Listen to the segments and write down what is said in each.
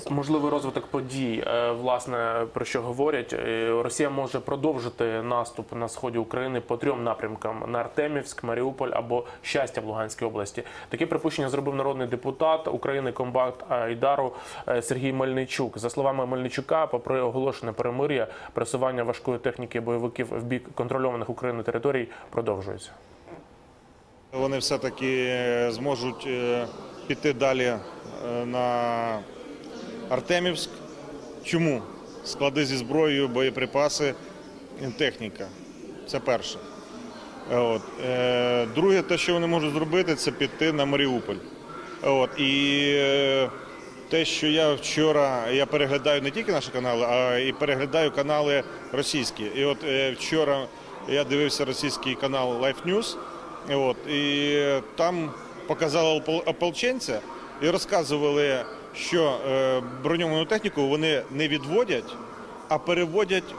зв'язок. Можливий розвиток подій, е, власне, про що говорять. Е, Росія може продовжити наступ на сході України по трьом напрямкам: на Артемівськ, Маріуполь або щастя в Луганській області. Таке припущення зробив народний депутат України комбат Айдару е, Сергій Мельничук. За словами Мельничука, попри оголошене перемир'я, пресування важкої техніки бойовиків в бік контрольованих Україною територій продовжується. Вони все-таки зможуть е, піти далі на Артемівськ. Чому? Склади зі зброєю, боєприпаси, техніка. Це перше. Е, От. Е, Друге, те, що вони можуть зробити, це піти на Маріуполь. От. І е, те, що я вчора я переглядаю не тільки наші канали, а і переглядаю канали російські. І от е, вчора я дивився російський канал Life News. От, і там показали ополченця і розказували, що е, броньовану техніку вони не відводять, а переводять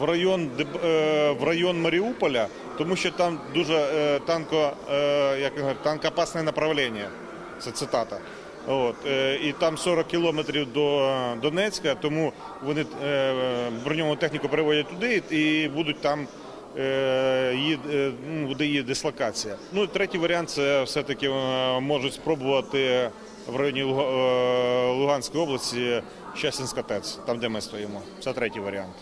в район е, в район Маріуполя, тому що там дуже е, танко, як танкопасне направлення. Це цитата. От, і там 40 кілометрів до Донецька, тому вони броньовану техніку переводять туди і будуть там її, ну, буде її дислокація. Ну третій варіант це все-таки можуть спробувати в районі е, Луганської області Щастинська ТЕЦ, там де ми стоїмо. Це третій варіант.